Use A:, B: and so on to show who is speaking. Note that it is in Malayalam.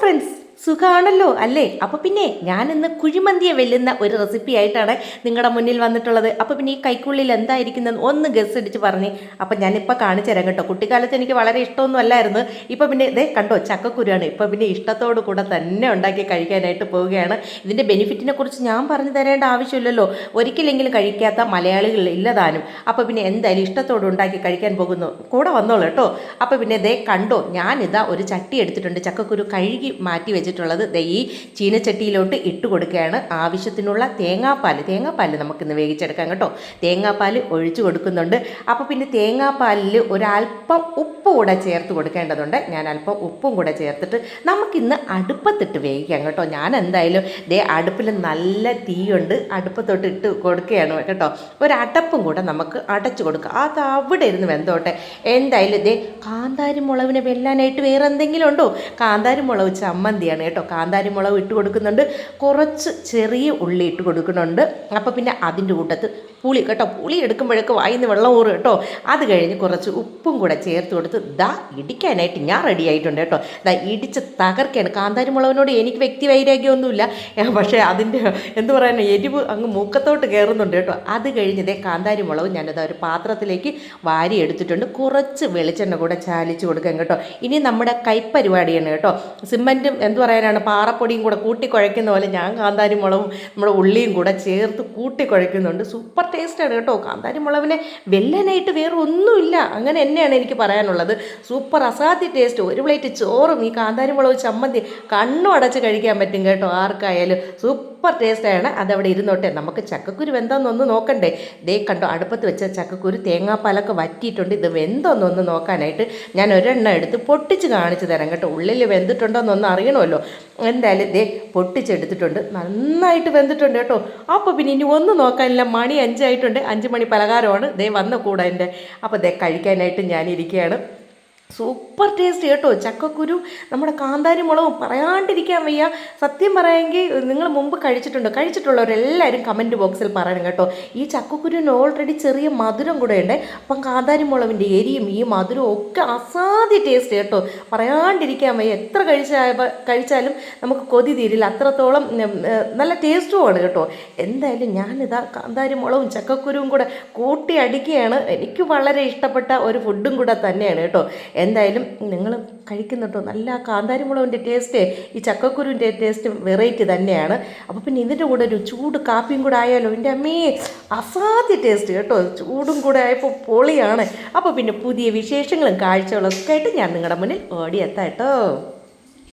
A: ഫ്രണ്ട്സ് സുഖാണല്ലോ അല്ലേ? അപ്പോൾ പിന്നെ ഞാൻ ഇന്ന് കുഴിമന്തിയെ വെല്ലുന്ന ഒരു റെസിപ്പി ആയിട്ടാണ് നിങ്ങളുടെ മുന്നിൽ വന്നിട്ടുള്ളത്. അപ്പോൾ പിന്നെ ഈ കൈക്കുള്ളിൽ എന്തായിരിക്കുന്നത് ഒന്ന് ഗസ് അടിച്ച് പറഞ്ഞ്. അപ്പോൾ ഞാനിപ്പോൾ കാണിച്ചു തരാം കേട്ടോ. കുട്ടിക്കാലത്ത് എനിക്ക് വളരെ ഇഷ്ടമൊന്നും അല്ലായിരുന്നു. ഇപ്പോൾ പിന്നെ ഇതേ കണ്ടോ ചക്കക്കുരുവാണ്. ഇപ്പോൾ പിന്നെ ഇഷ്ടത്തോടു കൂടെ തന്നെ ഉണ്ടാക്കി കഴിക്കാനായിട്ട് പോവുകയാണ്. ഇതിന്റെ ബെനിഫിറ്റിനെ കുറിച്ച് ഞാൻ പറഞ്ഞു തരേണ്ട ആവശ്യമില്ലല്ലോ. ഒരിക്കലെങ്കിലും കഴിക്കാത്ത മലയാളികൾ ഇല്ലതാനും. അപ്പോൾ പിന്നെ എന്തായാലും ഇഷ്ടത്തോടെ ഉണ്ടാക്കി കഴിക്കാൻ പോകുന്നു. കൂടെ വന്നോളൂ കേട്ടോ. അപ്പോൾ പിന്നെ ഇതേ കണ്ടോ ഞാനിതാ ഒരു ചട്ടി എടുത്തിട്ടുണ്ട്. ചക്കക്കുരു കഴുകി മാറ്റി വെച്ചിട്ടുള്ളത്. ദേ ഈ ചീനച്ചട്ടിയിലോട്ട് ഇട്ട് കൊടുക്കുകയാണ്. ആവശ്യത്തിനുള്ള തേങ്ങാപ്പാൽ തേങ്ങാപ്പാൽ നമുക്കിന്ന് വേവിച്ചെടുക്കാം കേട്ടോ. തേങ്ങാപ്പാൽ ഒഴിച്ചു കൊടുക്കുന്നുണ്ട്. അപ്പോൾ പിന്നെ തേങ്ങാപ്പാലിൽ ഒരല്പം ഉപ്പ് കൂടെ ചേർത്ത് കൊടുക്കേണ്ടതുണ്ട്. ഞാൻ അല്പം ഉപ്പും കൂടെ ചേർത്തിട്ട് നമുക്കിന്ന് അടുപ്പത്തിട്ട് വേവിക്കാം കേട്ടോ. ഞാൻ എന്തായാലും ദേ അടുപ്പിൽ നല്ല തീയുണ്ട്. അടുപ്പത്തോട്ട് ഇട്ട് കൊടുക്കുകയാണ് കേട്ടോ. ഒരടപ്പും കൂടെ നമുക്ക് അടച്ചു കൊടുക്കുക അത് അവിടെ ഇരുന്ന് വെന്തോട്ടെ. എന്തായാലും ദേ കാന്താരി മുളവിനെ വെല്ലാനായിട്ട് വേറെ എന്തെങ്കിലും ഉണ്ടോ? കാന്താരി മുളവ് ചമ്മന്തിയാണ് കേട്ടോ. കാന്താരി മുളക് ഇട്ട് കൊടുക്കുന്നുണ്ട്. കുറച്ച് ചെറിയ ഉള്ളി ഇട്ട് കൊടുക്കുന്നുണ്ട്. അപ്പോൾ പിന്നെ അതിന്റെ കൂട്ടത്ത് പുളി കേട്ടോ. പുളി എടുക്കുമ്പോഴൊക്കെ വായിന്ന് വെള്ളം ഊറും കേട്ടോ. അത് കഴിഞ്ഞ് കുറച്ച് ഉപ്പും കൂടെ ചേർത്ത് കൊടുത്ത് ദാ ഇടിക്കാനായിട്ട് ഞാൻ റെഡി ആയിട്ടുണ്ട് കേട്ടോ. ദാ ഇടിച്ച് തകർക്കാണ് കാന്താരി മുളകിനോട് എനിക്ക് വ്യക്തി വൈരാഗ്യമൊന്നുമില്ല. പക്ഷേ അതിന്റെ എന്ത് പറയാനോ എരിവ് അങ്ങ് മൂക്കത്തോട്ട് കയറുന്നുണ്ട് കേട്ടോ. അത് കഴിഞ്ഞതേ ഇതേ കാന്താരി മുളക് ഞാനത് ഒരു പാത്രത്തിലേക്ക് വാരി എടുത്തിട്ടുണ്ട്. കുറച്ച് വെളിച്ചെണ്ണ കൂടെ ചാലിച്ച് കൊടുക്കാം കേട്ടോ. ഇനി നമ്മുടെ കൈപ്പരിപാടിയാണ് കേട്ടോ. സിമന്റും എന്ത് പറയാനാണ് പാറപ്പൊടിയും കൂടെ കൂട്ടി കുഴയ്ക്കുന്ന പോലെ ഞാൻ കാന്താരി മുളകും നമ്മുടെ ഉള്ളിയും കൂടെ ചേർത്ത് കൂട്ടി കുഴയ്ക്കുന്നുണ്ട് സൂപ്പർ ടേസ്റ്റാണ് കേട്ടോ. കാന്താരി മുളകിനെ വെല്ലാനായിട്ട് വേറെ ഒന്നുമില്ല. അങ്ങനെ തന്നെയാണ് എനിക്ക് പറയാനുള്ളത്. സൂപ്പർ അസാധ്യ ടേസ്റ്റ് ഒരു പ്ലേറ്റ് ചോറും ഈ കാന്താരി മുളക് ചമ്മന്തി കണ്ണും അടച്ച് കഴിക്കാൻ പറ്റും കേട്ടോ. ആർക്കായാലും. സൂപ്പർ ടേസ്റ്റാണ് അതവിടെ ഇരുന്നോട്ടെ. നമുക്ക് ചക്കക്കുരു വെന്തോന്നൊന്ന് നോക്കണ്ടേ. ദേ കണ്ടോ അടുപ്പത്ത് വെച്ച ചക്കക്കുരു തേങ്ങാപ്പാലൊക്കെ വറ്റിയിട്ടുണ്ട്. ഇത് വെന്തോന്നൊന്ന് നോക്കാനായിട്ട് ഞാൻ ഒരെണ്ണം എടുത്ത് പൊട്ടിച്ച് കാണിച്ചു തരാം കേട്ടോ. ഉള്ളിൽ വെന്തിട്ടുണ്ടോ എന്നൊന്ന് അറിയണമല്ലോ. എന്തായാലും ദേ പൊട്ടിച്ചെടുത്തിട്ടുണ്ട്. നന്നായിട്ട് വെന്തിട്ടുണ്ട് കേട്ടോ. അപ്പോൾ പിന്നെ ഇനി ഒന്ന് നോക്കാനില്ല. മണി അഞ്ചായിട്ടുണ്ട്. അഞ്ച് മണി പലഹാരമാണ്. ദേ വന്ന കൂടെ എന്റെ. അപ്പോൾ ദേ കഴിക്കാനായിട്ട് ഞാനിരിക്കുകയാണ്. സൂപ്പർ ടേസ്റ്റ് കേട്ടോ. ചക്കക്കുരു നമ്മുടെ കാന്താരി മുളകും പറയാണ്ടിരിക്കാൻ വയ്യ. സത്യം പറയാമെങ്കിൽ നിങ്ങൾ മുമ്പ് കഴിച്ചിട്ടുണ്ടോ. കഴിച്ചിട്ടുള്ളവരെല്ലാവരും കമന്റ് ബോക്സിൽ പറയണം കേട്ടോ. ഈ ചക്കക്കുരുവിന് ഓൾറെഡി ചെറിയ മധുരം കൂടെ ഉണ്ട്. അപ്പം കാന്താരി മുളകിന്റെ എരിയും ഈ മധുരവും ഒക്കെ അസാധ്യ ടേസ്റ്റ് കേട്ടോ. പറയാണ്ടിരിക്കാൻ വയ്യ. എത്ര കഴിച്ചാൽ കഴിച്ചാലും നമുക്ക് കൊതി തീരില്ല. അത്രത്തോളം നല്ല ടേസ്റ്റുമാണ് കേട്ടോ. എന്തായാലും ഞാനിതാ കാന്താരി മുളകും ചക്കക്കുരുവും കൂടെ കൂട്ടി അടിക്കുകയാണ്. എനിക്ക് വളരെ ഇഷ്ടപ്പെട്ട ഒരു ഫുഡും കൂടെ തന്നെയാണ് കേട്ടോ. എന്തായാലും നിങ്ങൾ കഴിക്കുന്നുണ്ടോ? നല്ല കാന്താരി മുളകിന്റെ ടേസ്റ്റ് ഈ ചക്കക്കുരുവിന്റെ ടേസ്റ്റ് വെറൈറ്റി തന്നെയാണ്. അപ്പോൾ പിന്നെ ഇതിന്റെ കൂടെ ഒരു ചൂട് കാപ്പിയും കൂടെ ആയാലോ? എന്റെ അമ്മേ അസാധ്യ ടേസ്റ്റ് കേട്ടോ. ചൂടും കൂടെ ആയപ്പോൾ പൊളിയാണ്. അപ്പോൾ പിന്നെ പുതിയ വിശേഷങ്ങളും കാഴ്ചകളൊക്കെ ആയിട്ട് ഞാൻ നിങ്ങളുടെ മുന്നിൽ ഓടിയെത്താം കേട്ടോ.